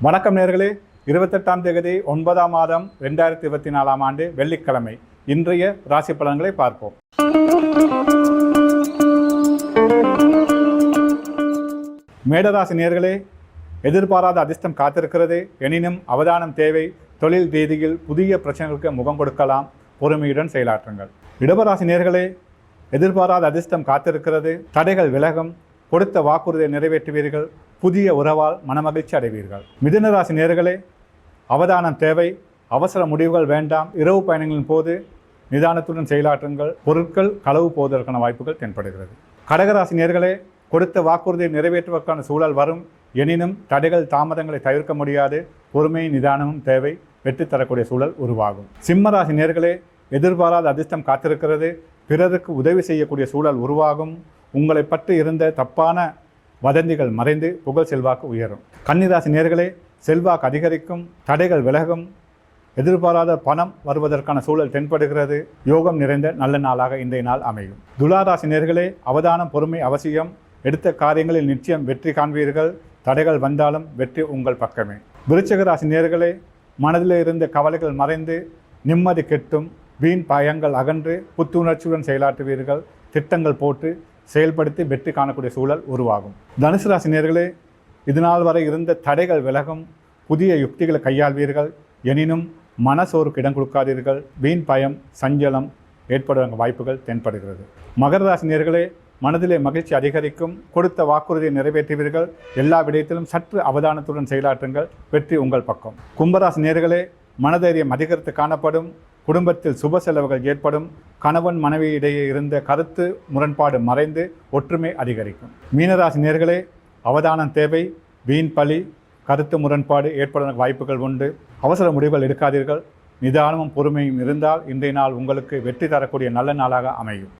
வணக்கம் நேர்களே. இருபத்தெட்டாம் தேதி ஒன்பதாம் மாதம் ரெண்டாயிரத்தி இருபத்தி நாலாம் ஆண்டு வெள்ளிக்கிழமை. இன்றைய ராசி பலன்களை பார்ப்போம். மேடராசி நேர்களே எதிர்பாராத அதிர்ஷ்டம் காத்திருக்கிறது. எனினும் அவதானம் தேவை. தொழில் ரீதியில் புதிய பிரச்சனைகளுக்கு முகம் கொடுக்கலாம். பொறுமையுடன் செயலாற்றுங்கள். இடபராசி நேர்களே எதிர்பாராத அதிர்ஷ்டம் காத்திருக்கிறது. தடைகள் விலகும். கொடுத்த வாக்குறுதியை நிறைவேற்றுவீர்கள். புதிய உறவால் மனமகிழ்ச்சி அடைவீர்கள். மிதுனராசி நேர்களே அவதானம் தேவை. அவசர முடிவுகள் வேண்டாம். இரவு பயணங்களின் போது நிதானத்துடன் செயலாற்றுங்கள். பொருட்கள் களவு போவதற்கான வாய்ப்புகள் தென்படுகிறது. கடகராசி நேர்களே கொடுத்த வாக்குறுதியை நிறைவேற்றுவதற்கான சூழல் வரும். எனினும் தடைகள் தாமதங்களை தவிர்க்க முடியாது. பொறுமை நிதானமும் தேவை. வெற்றி தரக்கூடிய சூழல் உருவாகும். சிம்மராசி நேர்களே எதிர்பாராத அதிர்ஷ்டம் காத்திருக்கிறது. பிறருக்கு உதவி செய்யக்கூடிய சூழல் உருவாகும். உங்களை பற்றி இருந்த தப்பான வதந்திகள் மறைந்து புகழ் செல்வாக்கு உயரும். கன்னிராசி நேர்களே செல்வாக்கு அதிகரிக்கும் தடைகள் விலகும் எதிர்பாராத பணம் வருவதற்கான சூழல் தென்படுகிறது. யோகம் நிறைந்த நல்ல நாளாக இன்றைய நாள் அமையும். துளாராசி நேர்களே அவதானம் பொறுமை அவசியம். எடுத்த காரியங்களில் நிச்சயம் வெற்றி காண்பீர்கள். தடைகள் வந்தாலும் வெற்றி உங்கள் பக்கமே. விருச்சிக ராசி நேர்களே மனதில் இருந்த கவலைகள் மறைந்து நிம்மதி கெட்டும் வீண் பயங்கள் அகன்று புத்துணர்ச்சியுடன் செயலாற்றுவீர்கள். திட்டங்கள் போட்டு செயல்படுத்தி வெற்றி காணக்கூடிய சூழல் உருவாகும். தனுசு ராசி நேர்களே இதுநாள் வரை இருந்த தடைகள் விலகும். புதிய யுக்திகளை கையாள்வீர்கள். எனினும் மனசோருக்கு இடம் கொடுக்காதீர்கள். வீண் பயம் சஞ்சலம் ஏற்படுவதற்கு வாய்ப்புகள் தென்படுகிறது. மகர ராசி நேர்களே மனதிலே மகிழ்ச்சி அதிகரிக்கும். கொடுத்த வாக்குறுதியை நிறைவேற்றுவீர்கள். எல்லா விடயத்திலும் சற்று அவதானத்துடன் செயலாற்றுங்கள். வெற்றி உங்கள் பக்கம். கும்பராசி நேர்களே மனதைரியம் அதிகரித்து காணப்படும். குடும்பத்தில் சுப செலவுகள் ஏற்படும். கணவன் மனைவி இடையே இருந்த கருத்து முரண்பாடு மறைந்து ஒற்றுமை அதிகரிக்கும். மீனராசி நேர்களே அவதானம் தேவை. வீண் பழி கருத்து முரண்பாடு ஏற்பட வாய்ப்புகள் உண்டு. அவசர முடிவுகள் எடுக்காதீர்கள். நிதானமும் பொறுமையும் இருந்தால் இன்றைய நாள் உங்களுக்கு வெற்றி தரக்கூடிய நல்ல நாளாக அமையும்.